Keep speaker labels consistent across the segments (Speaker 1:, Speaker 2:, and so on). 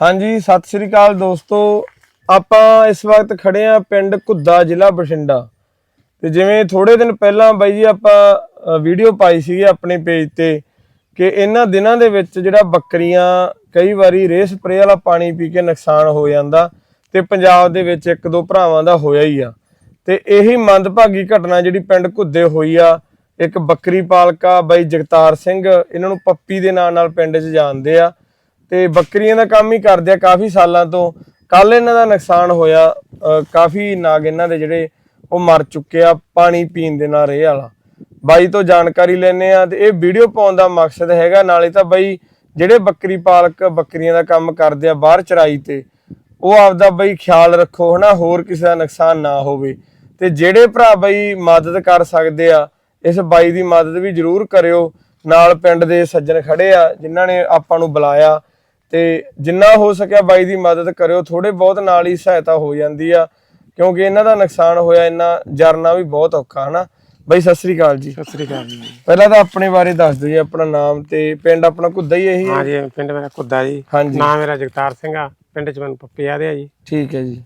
Speaker 1: ਹਾਂਜੀ, ਸਤਿ ਸ੍ਰੀ ਅਕਾਲ ਦੋਸਤੋ। ਆਪਾਂ ਇਸ ਵਕਤ ਖੜੇ ਆ ਪਿੰਡ ਘੁੱਦਾ, ਜ਼ਿਲ੍ਹਾ ਬਠਿੰਡਾ। ਤੇ ਜਿਵੇਂ ਥੋੜੇ ਦਿਨ ਪਹਿਲਾਂ ਬਾਈ ਜੀ ਆਪਾਂ ਵੀਡੀਓ ਪਾਈ ਸੀਗੀ ਆਪਣੇ ਪੇਜ ਤੇ ਕਿ ਇਹਨਾਂ ਦਿਨਾਂ ਦੇ ਵਿੱਚ ਜਿਹੜਾ ਬੱਕਰੀਆਂ, ਕਈ ਵਾਰੀ ਰੇਹ ਸਪਰੇਅ ਵਾਲਾ ਪਾਣੀ ਪੀ ਕੇ ਨੁਕਸਾਨ ਹੋ ਜਾਂਦਾ ਤੇ ਪੰਜਾਬ ਦੇ ਵਿੱਚ ਇੱਕ ਦੋ ਭਰਾਵਾਂ ਦਾ ਹੋਇਆ ਹੀ ਆ। ਤੇ ਇਹੀ ਮੰਦਭਾਗੀ ਘਟਨਾ ਜਿਹੜੀ ਪਿੰਡ ਘੁੱਦੇ ਹੋਈ ਆ, ਇੱਕ ਬੱਕਰੀ ਪਾਲਕਾ ਬਾਈ ਜਗਤਾਰ ਸਿੰਘ, ਇਹਨਾਂ ਨੂੰ ਪੱਪੀ ਦੇ ਨਾਂ ਨਾਲ ਪਿੰਡ 'ਚ ਜਾਣਦੇ ਆ। ਤੇ ਬੱਕਰੀਆਂ ਦਾ ਕੰਮ ਹੀ ਕਰਦੇ ਆ ਕਾਫੀ ਸਾਲਾਂ ਤੋਂ। ਕੱਲ ਇਹਨਾਂ ਦਾ ਨੁਕਸਾਨ ਹੋਇਆ ਕਾਫੀ ਨਾਗ ਇਹਨਾਂ ਦੇ ਜਿਹੜੇ ਉਹ ਮਰ ਚੁੱਕੇ ਆ, ਪਾਣੀ ਪੀਣ ਦੇ ਨਾਲ ਰੇਹ ਵਾਲਾ। ਬਾਈ ਤੋਂ ਜਾਣਕਾਰੀ ਲੈਣੇ ਆ ਤੇ ਇਹ ਵੀਡੀਓ ਪਾਉਣ ਦਾ ਮਕਸਦ ਹੈਗਾ, ਨਾਲੇ ਤਾਂ ਬਾਈ ਜਿਹੜੇ ਬੱਕਰੀ ਪਾਲਕ ਬੱਕਰੀਆਂ ਦਾ ਕੰਮ ਕਰਦੇ ਆ ਬਾਹਰ ਚਰਾਈ ਤੇ, ਉਹ ਆਪਦਾ ਬਈ ਖਿਆਲ ਰੱਖੋ ਹਨਾ, ਹੋਰ ਕਿਸੇ ਦਾ ਨੁਕਸਾਨ ਨਾ ਹੋਵੇ। ਤੇ ਜਿਹੜੇ ਭਰਾ ਬਈ ਮਦਦ ਕਰ ਸਕਦੇ ਆ, ਇਸ ਬਾਈ ਦੀ ਮਦਦ ਵੀ ਜਰੂਰ ਕਰਿਓ। ਨਾਲ ਪਿੰਡ ਦੇ ਸੱਜਣ ਖੜੇ ਆ, ਜਿਨ੍ਹਾਂ ਨੇ ਆਪਾਂ ਨੂੰ ਬੁਲਾਇਆ ਤੇ ਜਿੰਨਾ ਹੋ ਸਕਿਆ ਬਾਈ ਦੀ ਮਦਦ ਕਰਿਓ ਥੋੜੇ ਬਹੁਤ ਨਾਲ ਹੀ ਸਹਾਇਤਾ ਹੋ ਜਾਂਦੀ ਆ ਕਿਉਂਕਿ ਇਹਨਾਂ ਦਾ ਨੁਕਸਾਨ ਹੋਇਆ ਇੰਨਾ ਜਰਨਾ ਵੀ ਬਹੁਤ ਔਖਾ ਹਨਾ? ਬਾਈ ਸਤਿ ਸ੍ਰੀ ਅਕਾਲ ਜੀ।
Speaker 2: ਸਤਿ ਸ੍ਰੀ ਅਕਾਲ ਜੀ।
Speaker 1: ਪਹਿਲਾਂ ਤਾਂ ਆਪਣੇ ਬਾਰੇ ਦੱਸ ਦਿਓ ਜੀ ਆਪਣਾ ਨਾਮ ਤੇ ਪਿੰਡ ਆਪਣਾ ਘੁੱਦਾ ਹੀ ਇਹੀ? ਹੈ
Speaker 2: ਹਾਂ ਜੀ ਪਿੰਡ ਮੇਰਾ ਕੁੱਦਾ ਜੀ।
Speaker 1: ਹਾਂਜੀ।
Speaker 2: ਨਾਮ ਮੇਰਾ ਜਗਤਾਰ ਸਿੰਘ ਆ ਪਿੰਡ ਚ ਮੈਨੂੰ ਪੱਪੀ ਆ ਜੀ।
Speaker 1: ਠੀਕ ਹੈ ਜੀ।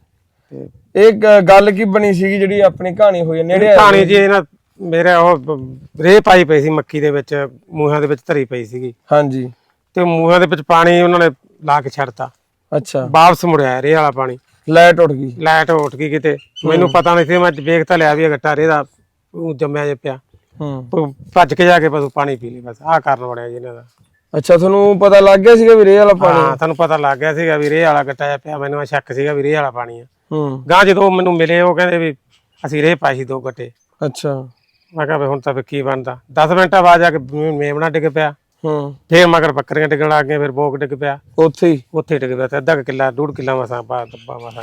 Speaker 2: ਤੇ
Speaker 1: ਇਹ ਗ- ਗੱਲ ਕੀ ਬਣੀ ਸੀਗੀ ਜਿਹੜੀ ਆਪਣੀ ਕਹਾਣੀ ਹੋਈ ਹੈ ਨੇੜੇ ਆ
Speaker 2: ਕਹਾਣੀ ਜੀ ਇਹਨਾਂ ਮੇਰੇ ਉਹ ਬ- ਰੇਹ ਪਾਈ ਪਈ ਸੀ ਮੱਕੀ ਦੇ ਵਿੱਚ ਮੂੰਹਾਂ ਦੇ ਵਿੱਚ ਧਰੀ ਪਈ ਸੀਗੀ।
Speaker 1: ਹਾਂਜੀ।
Speaker 2: ਤੇ ਮੂੰਹਾਂ ਦੇ ਵਿੱਚ ਪਾਣੀ ਉਹਨਾਂ ਨੇ ਲਾ ਕੇ ਛੱਡਤਾ।
Speaker 1: ਅੱਛਾ।
Speaker 2: ਵਾਪਸ ਮੁੜਿਆ ਰੇਹ ਵਾਲਾ ਪਾਣੀ।
Speaker 1: ਲਾਈਟ ਉੱਡ ਗਈ।
Speaker 2: ਲਾਈਟ ਉੱਠ ਗਈ ਕਿਤੇ। ਮੈਨੂੰ ਪਤਾ ਨਹੀਂ ਸੀ ਮੈਂ ਵੇਖ ਤਾਂ ਲਿਆ ਵੀ ਗੱਟਾ ਰੇਹ ਦਾ ਉਹ ਜੰਮਿਆ ਜੇ ਪਿਆ।
Speaker 1: ਹੂੰ।
Speaker 2: ਪ- ਭੱਜ ਕੇ ਜਾ ਕੇ ਬਸ ਪਾਣੀ ਪੀ ਲਈ ਬਸ। ਆਹ ਕਾਰਨ ਬਣਿਆ ਜੀ ਇਹਨਾਂ ਦਾ।
Speaker 1: ਅੱਛਾ ਤੁਹਾਨੂੰ ਪਤਾ ਲੱਗ ਗਿਆ ਸੀਗਾ ਵੀ ਰੇਹ ਵਾਲਾ ਪਾਣੀ?
Speaker 2: ਹਾਂ ਤੁਹਾਨੂੰ ਪਤਾ ਲੱਗ ਗਿਆ ਸੀਗਾ ਵੀ ਰੇਹ ਵਾਲਾ ਗੱਟਾ ਜਿਹਾ ਪਿਆ। ਮੈਨੂੰ ਇਹ ਸ਼ੱਕ ਸੀਗਾ ਵੀ ਰੇਹ ਵਾਲਾ ਪਾਣੀ ਆ।
Speaker 1: ਹੂੰ।
Speaker 2: ਗਾਂ ਜਦੋਂ ਮੈਨੂੰ ਮਿਲੇ ਉਹ ਕਹਿੰਦੇ ਵੀ ਅਸੀਂ ਰੇਹ ਪਾਈ ਸੀ ਦੋ ਗੱਟੇ।
Speaker 1: ਅੱਛਾ।
Speaker 2: ਮੈਂ ਕਿਹਾ ਵੀ ਹੁਣ ਤਾਂ ਫਿਰ ਕੀ ਬਣਦਾ? 10 ਮਿੰਟਾਂ ਬਾਅਦ ਜਾ ਕੇ ਮੇਮਣਾ ਡਿੱਗ ਪਿਆ।
Speaker 1: ਹੂੰ।
Speaker 2: ਫੇਰ ਮਗਰ ਬੱਕਰੀਆਂ ਡਿੱਗਣ ਲੱਗ ਗਈਆਂ ਫਿਰ ਬੋਕ ਡਿੱਗ ਪਿਆ।
Speaker 1: ਉੱਥੇ ਹੀ?
Speaker 2: ਉੱਥੇ ਡਿੱਗ ਪਿਆ ਤੇ ਅੱਧਾ ਕੁ ਕਿੱਲਾ ਡੂਢ ਕਿੱਲਾ ਮਸਾਂ ਪਾ ਦੱਬਾ ਮਸਾਂ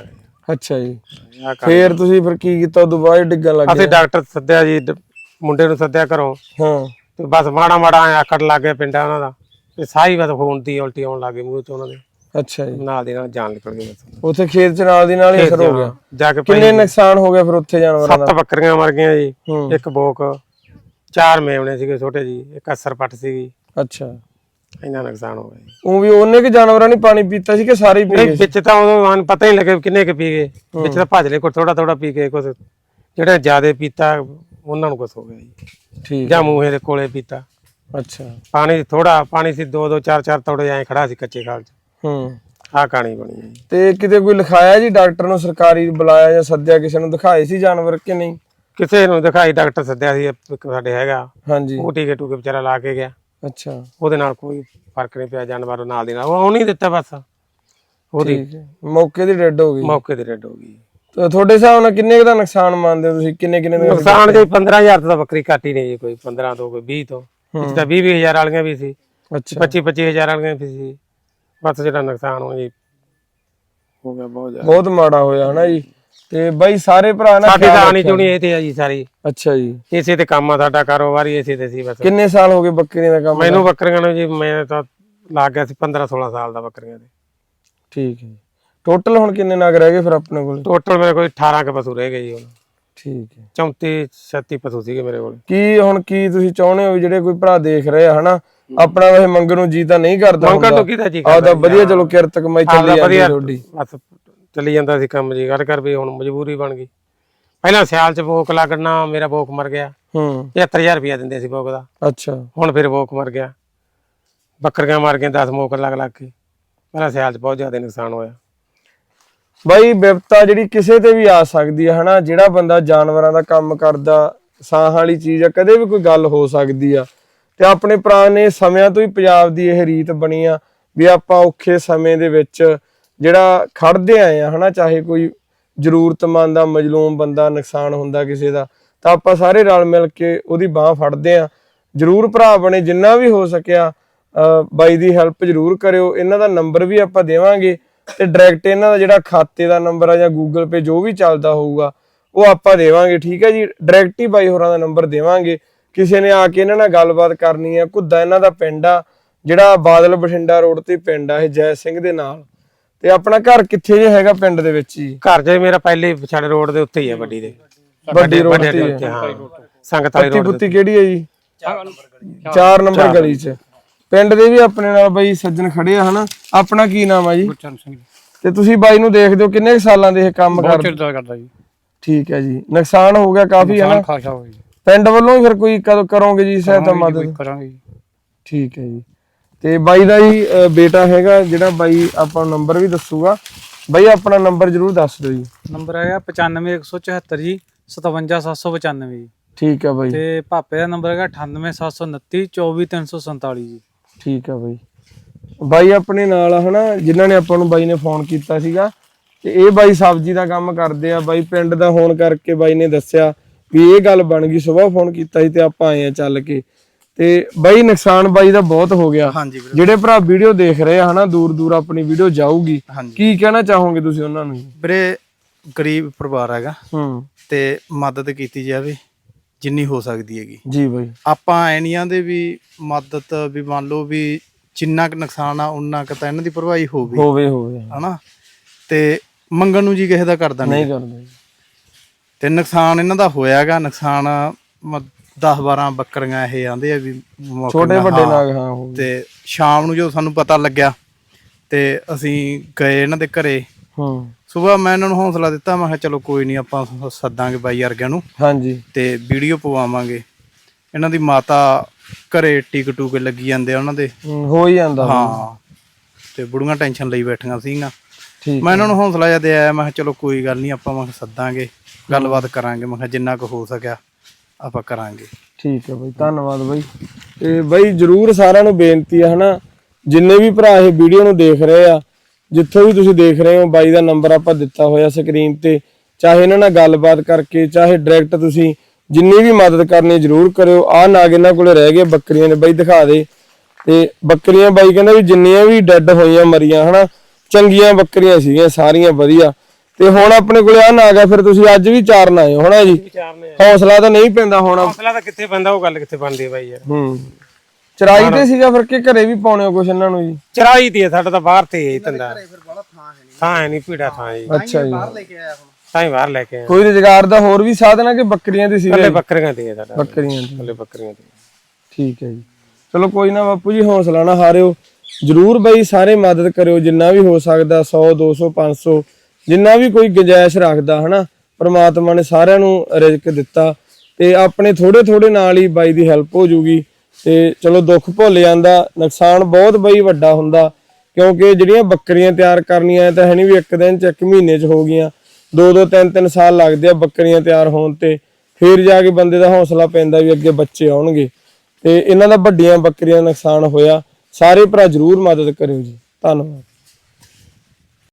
Speaker 1: ਅੱਛਾ ਜੀ।
Speaker 2: ਆਹ ਕੰਮ।
Speaker 1: ਫੇਰ ਤੁਸੀਂ ਫਿਰ ਕੀ ਕੀਤਾ ਉਦੋਂ ਬਾਅਦ ਡਿੱਗਣ ਲੱਗ
Speaker 2: ਅਸੀਂ
Speaker 1: ਗਏ?
Speaker 2: ਡਾਕਟਰ ਸੱਦਿਆ ਜੀ ਡ- ਮੁੰਡੇ ਨੂੰ ਸੱਦਿਆ ਘਰੋਂ।
Speaker 1: ਹਾਂ।
Speaker 2: ਤੇ ਬਸ ਮਾੜਾ ਮਾੜਾ ਐਂ ਆਕੜ ਲੱਗ ਗਿਆ ਪਿੰਡਾਂ ਉਹਨਾਂ ਦਾ। ਤੇ ਸਾਈ ਬਸ ਹੋਣ ਦੀ ਉਲਟੀ ਆਉਣ ਲੱਗ ਗਈ ਮੂੰਹ ਚ ਉਹਨਾਂ ਦੇ।
Speaker 1: ਅੱਛਾ ਜੀ।
Speaker 2: ਨਾਲ ਦੀ ਨਾਲ ਜਾਨ ਨਿਕਲ ਗਈ ਬਸ
Speaker 1: ਉੱਥੇ ਖੇਤ ਚ ਨਾਲ ਦੀ ਨਾਲ ਹੀ ਅਸਰ ਹੋ ਗਿਆ?
Speaker 2: ਜਾ ਕੇ
Speaker 1: ਕਿੰਨੇ ਨੁਕਸਾਨ ਹੋ ਗਿਆ ਫਿਰ ਉੱਥੇ ਜਾਨਵਰਾਂ ਦਾ
Speaker 2: ਸੱਤ ਬੱਕਰੀਆਂ ਮਰ ਗਈਆਂ ਜੀ
Speaker 1: ਹੂੰ।
Speaker 2: ਇੱਕ ਬੋਕ ਚਾਰ ਮੇਮਣੇ ਸੀਗੇ ਛੋਟੇ ਜੀ ਇੱਕ ਅਸਰ ਪੱਟ ਸੀਗੀ।
Speaker 1: ਅੱਛਾ।
Speaker 2: ਇੰਨਾ ਨੁਕਸਾਨ ਹੋ ਗਿਆ ਜੀ।
Speaker 1: ਉਹ ਵੀ ਉਹਨੇ ਕਿ ਜਾਨਵਰਾਂ ਨੇ ਪਾਣੀ ਪੀਤਾ ਸੀ ਕਿ ਸਾਰੇ ਹੀ ਪੀ
Speaker 2: ਨਹੀਂ
Speaker 1: ਗਏ
Speaker 2: ਵਿੱਚ ਤਾਂ ਉਦੋਂ ਸਾਨੂੰ ਪਤਾ ਹੀ ਨਹੀਂ ਲੱਗਿਆ ਵੀ ਕਿੰਨੇ ਕੁ ਪੀ ਗਏ। ਵਿੱਚ ਤਾਂ ਭੱਜ ਲਏ ਕੋਈ ਥੋੜਾ ਥੋੜਾ ਪੀ ਕੇ ਕੁਝ ਜਿਹੜੇ ਜ਼ਿਆਦਾ ਪੀਤਾ ਉਹਨਾਂ ਨੂੰ ਕੁਝ ਹੋ ਗਿਆ ਜੀ।
Speaker 1: ਠੀਕ
Speaker 2: ਜਾਂ ਮੂੰਹੇ ਦੇ ਕੋਲੇ ਪੀਤਾ।
Speaker 1: ਅੱਛਾ।
Speaker 2: ਪਾਣੀ ਥੋੜਾ ਪਾਣੀ ਸੀ ਦੋ ਦੋ ਚਾਰ ਚਾਰ ਤੋੜੇ ਐਂ ਖੜਾ ਸੀ ਕੱਚੇ ਖਾਲ 'ਚ।
Speaker 1: ਹੂੰ।
Speaker 2: ਆਹ ਕਹਾਣੀ ਬਣੀ ਹੈ ਜੀ।
Speaker 1: ਤੇ ਕਿਤੇ ਕੋਈ ਲਿਖਾਇਆ ਜੀ ਡਾਕਟਰ ਨੂੰ ਸਰਕਾਰੀ ਬੁਲਾਇਆ ਜਾਂ ਸੱਦਿਆ ਕਿਸੇ ਨੂੰ ਦਿਖਾਏ ਸੀ ਜਾਨਵਰ ਕਿ ਨਹੀਂ?
Speaker 2: ਕਿਸੇ ਨੂੰ ਦਿਖਾਈ ਡਾਕਟਰ ਸੱਦਿਆ ਸੀ ਇੱਕ ਸਾਡੇ ਹੈਗਾ।
Speaker 1: ਹਾਂਜੀ।
Speaker 2: ਉਹ ਟੀਕੇ ਟੂਕੇ ਵਿਚਾਰਾ ਲਾ ਕੇ ਗਿਆ।
Speaker 1: ਅੱਛਾ।
Speaker 2: ਉਹਦੇ ਨਾਲ ਕੋਈ ਫ਼ਰਕ ਨਹੀਂ ਪਿਆ ਜਾਨਵਰ ਨਾਲ ਦੀ ਨਾਲ। ਉਹ ਨਹੀਂ ਦਿੱਤਾ ਬਸ। ਉਹਦੀ
Speaker 1: ਠੀਕ ਹੈ। ਮੌਕੇ ਦੀ ਡੈਡ ਹੋ ਗਈ।
Speaker 2: ਮੌਕੇ ਤੇ ਰੈਡ ਹੋ ਗਈ।
Speaker 1: ਤੇ ਤੁਹਾਡੇ ਹਿਸਾਬ ਨਾਲ ਕਿੰਨੇ ਕੁ ਦਾ ਨੁਕਸਾਨ ਮੰਨਦੇ ਹੋ ਤੁਸੀਂ? ਕਿੰਨੇ ਕਿੰਨੇ ਦਾ
Speaker 2: ਨੁਕਸਾਨ ਜੇ 15000 ਤੋਂ ਤਾਂ ਬੱਕਰੀ ਘੱਟ ਹੀ ਨਹੀਂ ਜੀ ਕੋਈ 15 ਤੋਂ ਕੋਈ 20 ਤੋਂ। ਵਿੱਚ ਤਾਂ 20 20000 ਵਾਲੀਆਂ ਵੀ ਸੀ।
Speaker 1: ਅੱਛਾ।
Speaker 2: 25 25000 ਵਾਲੀਆਂ ਵੀ ਸੀ। ਬਸ ਜਿਹੜਾ ਨੁਕਸਾਨ ਹੋ ਜੀ। ਹੋ ਗਿਆ ਬਹੁਤ ਜ਼ਿਆਦਾ।
Speaker 1: ਬਹੁਤ ਮਾੜਾ ਹੋਇਆ ਹਨਾ ਜੀ। ਤੇ ਬਾਈ ਸਾਰੇ ਭਰਾ ਨਾ
Speaker 2: ਸਾਡੀ ਤਾਂ ਆਣੀ ਚੁਣੀ ਇਹ ਤੇ ਆ ਜੀ ਸਾਰੀ।
Speaker 1: ਅੱਛਾ ਜੀ।
Speaker 2: ਇਸੇ ਤੇ ਕੰਮ ਆ ਸਾਡਾ ਕਾਰੋਬਾਰ ਹੀ ਇਸੇ ਤੇ ਸੀ ਬਸ।
Speaker 1: ਕਿੰਨੇ ਸਾਲ ਹੋ ਗਏ ਬੱਕਰੀਆਂ ਦਾ ਕੰਮ?
Speaker 2: ਮੈਨੂੰ ਬੱਕਰੀਆਂ ਨੂੰ ਜੀ ਮੈਂ ਤਾਂ ਲੱਗ ਗਿਆ ਸੀ 15 16 ਸਾਲ ਦਾ ਬੱਕਰੀਆਂ ਦੇ।
Speaker 1: ਠੀਕ ਹੈ ਟੋਟਲ ਹੁਣ ਕਿੰਨੇ ਨਗ ਰਹਿ ਗਏ ਫਿਰ ਆਪਣੇ ਕੋਲ?
Speaker 2: ਟੋਟਲ ਮੇਰੇ ਕੋਲ 18 ਕ ਪਸ਼ੂ ਰਹਿ ਗਏ ਜੀ ਹੁਣ।
Speaker 1: ਠੀਕ ਹੈ।
Speaker 2: 34 36 ਪਸ਼ੂ ਸੀਗੇ ਮੇਰੇ ਕੋਲ।
Speaker 1: ਕੀ ਹੁਣ ਕੀ ਤੁਸੀਂ ਚਾਹੁੰਦੇ ਹੋ ਵੀ ਜਿਹੜੇ ਕੋਈ ਭਰਾ ਦੇਖ ਰਹੇ ਆ ਹਨਾ? ਆਪਣਾ ਵੈਸੇ ਮੰਗਣ ਨੂੰ ਜੀ ਤਾਂ ਨਹੀਂ ਕਰਦਾ
Speaker 2: ਮੰਗਣ ਤੋਂ ਕਿਹਦਾ ਜੀ।
Speaker 1: ਆਪਦਾ ਵਧੀਆ ਚਲੋ ਕਿਰਤ ਕਮਾਈ ਚੱਲੀ ਜਾਂਦੀ ਤੁਹਾਡੀ।
Speaker 2: ਬਸ ਚੱਲੀ ਜਾਂਦਾ ਸੀ ਕੰਮ ਜੀ ਕਰ ਕਰ ਵੀ ਹੁਣ ਮਜਬੂਰੀ ਬਣ ਗਈ। ਪਹਿਲਾਂ ਸਿਆਲ ਚ ਬੋਕ ਲੱਗਣਾ ਮੇਰਾ ਬੋਕ ਮਰ ਗਿਆ।
Speaker 1: ਹੂੰ।
Speaker 2: 75000 ਰੁਪਇਆ ਦਿੰਦੇ ਸੀ ਬੋਕ ਦਾ।
Speaker 1: ਅੱਛਾ।
Speaker 2: ਹੁਣ ਫਿਰ ਬੋਕ ਮਰ ਗਿਆ। ਬੱਕਰੀਆਂ ਮਰ ਗਈਆਂ 10 ਮੋਕ ਲੱਗ ਲੱਗ ਕੇ। ਪਹਿਲਾਂ ਸਿਆਲ ਚ ਬਹੁਤ ਜ਼ਿਆਦਾ ਨੁਕਸਾਨ ਹੋਇਆ।
Speaker 1: ਬਾਈ ਵਿਪਤਾ ਜਿਹੜੀ ਕਿਸੇ ਤੇ ਵੀ ਆ ਸਕਦੀ ਹੈ ਹਨਾ? ਜਿਹੜਾ ਬੰਦਾ ਜਾਨਵਰਾਂ ਦਾ ਕੰਮ ਕਰਦਾ ਸਾਹ ਵਾਲੀ ਚੀਜ਼ ਆ ਕਦੇ ਵੀ ਕੋਈ ਗੱਲ ਹੋ ਸਕਦੀ ਆ। ਤੇ ਆਪਣੇ ਪੁਰਾਣੇ ਸਮਿਆਂ ਤੋਂ ਹੀ ਪੰਜਾਬ ਦੀ ਇਹ ਰੀਤ ਬਣੀ ਆ ਵੀ ਆਪਾਂ ਔਖੇ ਸਮੇਂ ਦੇ ਵਿੱਚ ਜਿਹੜਾ ਖੜਦੇ ਆਏ ਆ, ਹਨਾ, ਚਾਹੇ ਕੋਈ ਜ਼ਰੂਰਤਮੰਦ ਆ, ਮਜਲੂਮ ਬੰਦਾ, ਨੁਕਸਾਨ ਹੁੰਦਾ ਕਿਸੇ ਦਾ, ਤਾਂ ਆਪਾਂ ਸਾਰੇ ਰਲ ਮਿਲ ਕੇ ਉਹਦੀ ਬਾਹ ਫੜਦੇ ਆ। ਜਰੂਰ ਭਰਾ ਬਣੇ, ਜਿੰਨਾ ਵੀ ਹੋ ਸਕਿਆ ਅਹ ਬਾਈ ਦੀ ਹੈਲਪ ਜਰੂਰ ਕਰਿਓ। ਇਹਨਾਂ ਦਾ ਨੰਬਰ ਵੀ ਆਪਾਂ ਦੇਵਾਂਗੇ ਤੇ ਡਾਇਰੈਕਟ ਇਹਨਾਂ ਦਾ ਜਿਹੜਾ ਖਾਤੇ ਦਾ ਨੰਬਰ ਆ ਜਾਂ ਗੂਗਲ ਪੇ ਜੋ ਵੀ ਚੱਲਦਾ ਹੋਊਗਾ, ਉਹ ਆਪਾਂ ਦੇਵਾਂਗੇ, ਠੀਕ ਹੈ ਜੀ? ਡਾਇਰੈਕਟ ਹੀ ਬਾਈ ਹੋਰਾਂ ਦਾ ਨੰਬਰ ਦੇਵਾਂਗੇ। ਕਿਸੇ ਨੇ ਆ ਕੇ ਇਹਨਾਂ ਨਾਲ ਗੱਲਬਾਤ ਕਰਨੀ ਆ ਕੁੱਦਾ ਇਹਨਾਂ ਦਾ ਪਿੰਡ ਆ, ਜਿਹੜਾ ਬਾਦਲ ਬਠਿੰਡਾ ਰੋਡ ਤੇ ਪਿੰਡ ਆ, ਇਹ ਜੈ ਸਿੰਘ ਦੇ ਨਾਲ। ਤੇ ਆਪਣਾ ਘਰ ਕਿੱਥੇ ਜੇ ਹੈਗਾ ਪਿੰਡ ਦੇ ਵਿੱਚ ਹੀ
Speaker 2: ਘਰ ਜੇ ਮੇਰਾ ਪਹਿਲੇ ਪਛਾੜੇ ਰੋਡ ਦੇ ਉੱਤੇ ਹੀ ਹੈ ਵੱਡੀ ਦੇ।
Speaker 1: ਵੱਡੀ ਰੋਡ ਤੇ ਹੀ
Speaker 2: ਹਾਂ। ਸੰਗਤ ਵਾਲੀ ਰੋਡ
Speaker 1: ਪੁੱਤੀ ਕਿਹੜੀ ਹੈ ਜੀ? 4 ਨੰਬਰ ਗਲੀ। 'ਚ। ਪਿੰਡ ਦੇ ਵੀ ਆਪਣੇ ਨਾਲ ਬਾਈ ਸੱਜਣ ਖੜੇ ਆ ਹਨਾ? ਆਪਣਾ ਕੀ ਨਾਮ ਆ ਜੀ?
Speaker 3: ਗੁਰਚਰਨ ਸਿੰਘ ਜੀ।
Speaker 1: ਤੇ ਤੁਸੀਂ ਬਾਈ ਨੂੰ ਦੇਖਦੇ ਹੋ ਕਿੰਨੇ ਸਾਲਾਂ ਦੇ ਇਹ ਕੰਮ
Speaker 3: ਬਹੁਤ
Speaker 1: ਕਰਦੇ?
Speaker 3: ਚਿਰ ਦਾ ਕਰਦਾ ਜੀ।
Speaker 1: ਠੀਕ ਹੈ ਜੀ। ਨੁਕਸਾਨ ਹੋ ਗਿਆ ਕਾਫੀ ਹੈ ਨਾ
Speaker 3: ਨੁਕਸਾਨ ਖਾਸਾ ਹੋਇਆ ਜੀ।
Speaker 1: ਪਿੰਡ ਵੱਲੋਂ ਹੀ ਫਿਰ ਕੋਈ ਕਦੋਂ ਕਰੋਗੇ ਜੀ ਸਹਾਇਤਾ
Speaker 3: ਜੀ,
Speaker 1: ਮਦਦ?
Speaker 3: ਕਰਾਂਗੇ ਜੀ।
Speaker 1: ਠੀਕ ਹੈ ਜੀ। ਤੇ ਬਾਈ ਦਾ ਹੀ ਬੇਟਾ ਹੈਗਾ ਜਿਹੜਾ ਬਾਈ ਆਪਾਂ ਨੂੰ ਨੰਬਰ ਵੀ ਦੱਸੂਗਾ। ਬਾਈ ਆਪਣਾ ਨੰਬਰ ਜਰੂਰ ਦੱਸ ਦਿਓ ਜੀ।
Speaker 4: ਨੰਬਰ ਹੈਗਾ 95174 ਜੀ 57795 ਜੀ।
Speaker 1: ਠੀਕ ਹੈ ਬਾਈ।
Speaker 4: ਤੇ ਭਾਪੇ ਦਾ ਨੰਬਰ ਹੈਗਾ 98729 24347 ਜੀ।
Speaker 1: ਠੀਕ ਹੈ ਬਾਈ। ਬਾਈ ਆਪਣੇ ਨਾਲ ਹਨਾ ਜਿਨ੍ਹਾਂ ਨੇ ਆਪਾਂ ਨੂੰ ਬਾਈ ਨੇ ਫੋਨ ਕੀਤਾ ਸੀਗਾ। ਤੇ ਇਹ ਬਾਈ ਸਬਜ਼ੀ ਦਾ ਕੰਮ ਕਰਦੇ ਆ। ਬਾਈ ਪਿੰਡ ਦਾ ਹੋਣ ਕਰਕੇ ਬਾਈ ਨੇ ਦੱਸਿਆ ਵੀ ਇਹ ਗੱਲ ਬਣ ਗਈ। ਸਵੇਰ ਫੋਨ ਕੀਤਾ ਸੀ ਤੇ ਆਪਾਂ ਆਏ ਆ ਚੱਲ ਕੇ। ਤੇ ਬਾਈ ਨੁਕਸਾਨ ਬਾਈ ਦਾ ਬਹੁਤ ਹੋ ਗਿਆ। ਜਿਹੜੇ ਭਰਾ ਵੀਡੀਓ ਦੇਖ ਰਹੇ ਆ ਹਨਾ ਦੂਰ ਦੂਰ ਆਪਣੀ ਵੀਡੀਓ ਜਾਊਗੀ ਕੀ ਕਹਿਣਾ ਚਾਹੋਗੇ ਤੁਸੀਂ ਉਹਨਾਂ ਨੂੰ?
Speaker 5: ਵੀਰੇ ਗਰੀਬ ਪਰਿਵਾਰ ਹੈਗਾ।
Speaker 1: ਹੂੰ।
Speaker 5: ਤੇ ਮਦਦ ਕੀਤੀ ਜਾਵੇ ਜਿੰਨੀ ਹੋ ਸਕਦੀ ਹੈਗੀ।
Speaker 1: ਜੀ ਬਾਈ।
Speaker 5: ਆਪਾਂ ਐ ਨਹੀਂ ਆਂਦੇ ਵੀ ਮਦਦ ਵੀ ਮੰਨ ਲਓ ਵੀ ਜਿੰਨਾ ਕੁ ਨੁਕਸਾਨ ਆ ਉਨਾ ਕੁ ਤਾਂ ਇਹਨਾਂ ਦੀ ਭਰਵਾਈ ਹੋਵੇ।
Speaker 1: ਹੋਵੇ ਹੋਵੇ।
Speaker 5: ਹਨਾ? ਤੇ ਮੰਗਣ ਨੂੰ ਜੀ ਕਿਸੇ ਦਾ ਕਰਦਾ ਨਹੀਂ।
Speaker 1: ਨਹੀਂ ਕਰਦੇ।
Speaker 5: ਤੇ ਨੁਕਸਾਨ ਇਹਨਾਂ ਦਾ ਹੋਇਆਗਾ ਨੁਕਸਾਨ 10 12 ਬੱਕਰੀਆਂ ਇਹ ਆਂਦੇ ਆ ਵੀ
Speaker 1: ਛੋਟੇ ਵੱਡੇ
Speaker 5: ਹਾਂ।
Speaker 1: ਨਾਗ ਹਾਂ
Speaker 5: ਤੇ ਸ਼ਾਮ ਨੂੰ ਜਦੋਂ ਸਾਨੂੰ ਪਤਾ ਲੱਗਿਆ ਤੇ ਅਸੀਂ ਗਏ ਇਹਨਾਂ ਦੇ ਘਰੇ
Speaker 1: ਹੂੰ।
Speaker 5: ਸਵੇਰ ਮੈਂ ਇਹਨਾਂ ਨੂੰ ਹੌਸਲਾ ਦਿੱਤਾ ਮੈਂ ਕਿਹਾ ਚਲੋ ਕੋਈ ਨਹੀਂ ਆਪਾਂ ਸ- ਸੱਦਾਂਗੇ ਬਾਈ ਵਰਗਿਆਂ ਨੂੰ।
Speaker 1: ਹਾਂਜੀ।
Speaker 5: ਤੇ ਵੀਡੀਓ ਪਵਾਵਾਂਗੇ। ਇਹਨਾਂ ਦੀ ਮਾਤਾ ਘਰੇ ਟਿਕ ਟੂਕੇ ਲੱਗੀ ਜਾਂਦੇ ਆ ਉਹਨਾਂ ਦੇ।
Speaker 1: ਹੂੰ, ਹੋ ਹੀ ਜਾਂਦਾ।
Speaker 5: ਹਾਂ। ਤੇ ਬੁੜੀਆਂ ਟੈਨਸ਼ਨ ਲਈ ਬੈਠੀਆਂ ਸੀਗੀਆਂ।
Speaker 1: ਠੀਕ
Speaker 5: ਮੈਂ ਇਹਨਾਂ ਨੂੰ ਹੌਸਲਾ ਜਿਹਾ ਦੇ ਆਇਆ ਮੈਂ ਕਿਹਾ ਚਲੋ ਕੋਈ ਗੱਲ ਨਹੀਂ ਆਪਾਂ ਮੈਂ ਕਿਹਾ ਸੱਦਾਂਗੇ ਗੱਲਬਾਤ ਕਰਾਂਗੇ ਮੈਂ ਕਿਹਾ ਜਿੰਨਾ ਕੁ ਹੋ ਸਕਿਆ। ਆਪਾਂ ਕਰਾਂਗੇ।
Speaker 1: ਠੀਕ ਹੈ ਬਾਈ, ਧੰਨਵਾਦ ਬਾਈ। ਤੇ ਬਾਈ ਜਰੂਰ ਸਾਰਿਆਂ ਨੂੰ ਬੇਨਤੀ ਹੈ ਹਨਾ? ਜਿੰਨੇ ਵੀ ਭਰਾ ਇਹ ਵੀਡੀਓ ਨੂੰ ਦੇਖ ਰਹੇ ਆ, ਜਿੱਥੋਂ ਵੀ ਤੁਸੀਂ ਦੇਖ ਰਹੇ ਹੋ, ਬਾਈ ਦਾ ਨੰਬਰ ਆਪਾਂ ਦਿੱਤਾ ਹੋਇਆ ਸਕਰੀਨ ਤੇ, ਚਾਹੇ ਇਹਨਾਂ ਨਾਲ ਗੱਲਬਾਤ ਕਰਕੇ, ਚਾਹੇ ਡਾਇਰੈਕਟ ਤੁਸੀਂ ਜਿੰਨੀ ਵੀ ਮਦਦ ਕਰਨੀ ਜਰੂਰ ਕਰਿਓ। ਆ ਨਾਗ ਇਹਨਾਂ ਕੋਲੇ ਰਹਿ ਗਏ ਬੱਕਰੀਆਂ ਨੇ, ਬਾਈ ਦਿਖਾ ਦੇ। ਤੇ ਬੱਕਰੀਆਂ ਬਾਈ ਕਹਿੰਦਾ ਵੀ ਜਿੰਨੀਆਂ ਵੀ ਡੈੱਡ ਹੋਈਆਂ ਮਰੀਆਂ, ਹਨਾ? ਚੰਗੀਆਂ ਬੱਕਰੀਆਂ ਸੀਗੀਆਂ, ਸਾਰੀਆਂ ਵਧੀਆ। ਤੇ ਹੁਣ ਆਪਣੇ ਕੋਲੇ ਆ ਆ ਫਿਰ ਤੁਸੀਂ ਅੱਜ ਵੀ ਚਾਰਨ ਆਏ ਹੋ ਹਨਾ ਜੀ? ਹੌਸਲਾ ਤਾਂ ਨਹੀਂ ਪੈਂਦਾ ਹੋਣਾ।
Speaker 2: ਹੌਸਲਾ ਤਾਂ ਕਿੱਥੇ ਬੰਦਾ ਉਹ ਗੱਲ ਕਿੱਥੇ ਬਣਦੀ ਹੈ ਬਾਈ ਯਾਰ।
Speaker 1: ਹੂੰ। ਚਰਾਈ ਤੇ ਸੀਗਾ ਫਿਰ ਕਿ ਘਰੇ ਵੀ ਪਾਉਣੇ ਹੋ ਕੁਛ ਇਹਨਾਂ ਨੂੰ ਜੀ?
Speaker 2: ਚਰਾਈ ਦੀ ਹੈ, ਸਾਡਾ ਤਾਂ ਬਾਹਰ ਤੇ ਹੀ ਧੰਦਾ। ਥਾਂ ਹੈ ਨਹੀਂ। ਪੀੜਾ ਥਾਂ ਜੀ।
Speaker 1: ਅੱਛਾ ਜੀ।
Speaker 2: ਤਾਂ ਹੀ ਬਾਹਰ ਲੈ ਕੇ ਆਏ
Speaker 1: ਕੋਈ ਰੁਜ਼ਗਾਰ ਦਾ ਹੋਰ ਵੀ ਸਾਧਨ ਹੈ ਕਿ ਬੱਕਰੀਆਂ ਦੀ ਸੀਗਾ
Speaker 2: ਕੱਲੇ ਬੱਕਰੀਆਂ ਤੇ ਹੈ ਸਾਡਾ।
Speaker 1: ਬੱਕਰੀਆਂ ਦੀ।
Speaker 2: ਕੱਲੇ ਬੱਕਰੀਆਂ ਤੇ
Speaker 1: ਠੀਕ ਹੈ ਜੀ। ਚਲੋ ਕੋਈ ਨਾ ਬਾਪੂ ਜੀ ਹੌਸਲਾ ਨਾ ਹਾਰਿਓ। ਜਰੂਰ ਬਈ ਸਾਰੇ ਮਦਦ ਕਰਿਓ ਜਿੰਨਾ ਵੀ ਹੋ ਸਕਦਾ 100 200 500 ਜਿੰਨਾ ਵੀ ਕੋਈ ਗੁੰਜਾਇਸ਼ ਰੱਖਦਾ, ਹਨਾ, ਪ੍ਰਮਾਤਮਾ ਨੇ ਸਾਰਿਆਂ ਨੂੰ ਰਿਜ਼ਕ ਦਿੱਤਾ ਤੇ ਆਪਣੇ ਥੋੜੇ ਥੋੜੇ ਨਾਲ ਹੀ ਬਾਈ ਦੀ ਹੈਲਪ ਹੋ ਜੂਗੀ ਤੇ ਚਲੋ ਦੁੱਖ ਭੁੱਲ ਜਾਂਦਾ, ਨੁਕਸਾਨ ਬਹੁਤ ਬਈ ਵੱਡਾ ਹੁੰਦਾ, ਕਿਉਂਕਿ ਜਿਹੜੀਆਂ ਬੱਕਰੀਆਂ ਤਿਆਰ ਕਰਨੀਆਂ ਤਾਂ ਹੈ ਨਹੀਂ ਵੀ ਇੱਕ ਦਿਨ ਚ ਇੱਕ ਮਹੀਨੇ ਚ ਹੋ ਗਈਆਂ, ਦੋ ਦੋ, ਤਿੰਨ ਤਿੰਨ ਸਾਲ ਲੱਗਦੇ ਆ ਬੱਕਰੀਆਂ ਤਿਆਰ ਹੋਣ ਤੇ, ਫੇਰ ਜਾ ਕੇ ਬੰਦੇ ਦਾ ਹੌਸਲਾ ਪੈਂਦਾ ਵੀ ਅੱਗੇ ਬੱਚੇ ਆਉਣਗੇ ਤੇ ਇਹਨਾਂ ਦਾ ਵੱਡੀਆਂ ਬੱਕਰੀਆਂ ਨੁਕਸਾਨ ਹੋਇਆ, ਸਾਰੇ ਭਰਾ ਜਰੂਰ ਮਦਦ ਕਰਿਓ ਜੀ, ਧੰਨਵਾਦ।